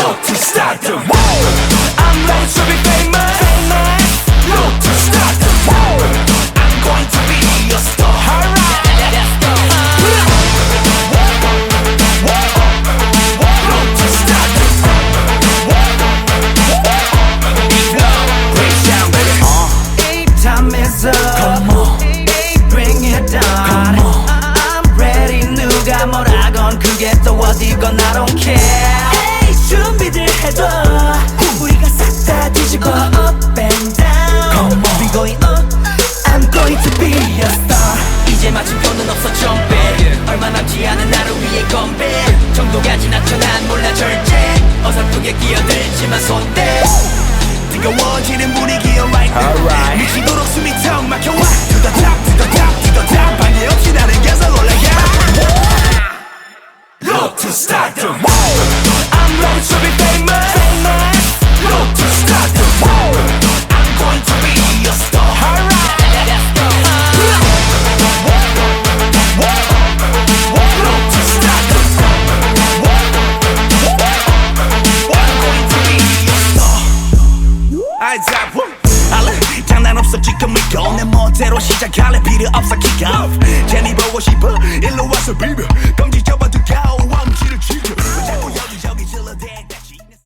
Road to stardom. I'm ready to be famous. Road to stardom. I'm going to be a star. Alright, let's go. Road to stardom. Break down, baby. Eight time is up. Come on. Eight, bring it down. Come on. I'm ready. 누가 뭐라건 그게 또 어디건 I don't care. 준비들 해둬. 우리가 싹 다 뒤집어 up and down. We going up. I'm going to be a star. 이제 마침표는 없어 jump it. 얼마 남지 않은 나를 위해 건배. 정도가 지나쳐 난 몰라 절대. 어설프게 끼어들지만 손대. 뜨거워지는 분위기야 right now 미치도록 숨이 턱 막혀와 To the top, to the top, to the top 반개 없이 나를 계속 올라가 Road to stardom 지금 믿고 내 멋대로 시작할래 필요 없어 kick off 제니 보고 싶어 일로 와서 비벼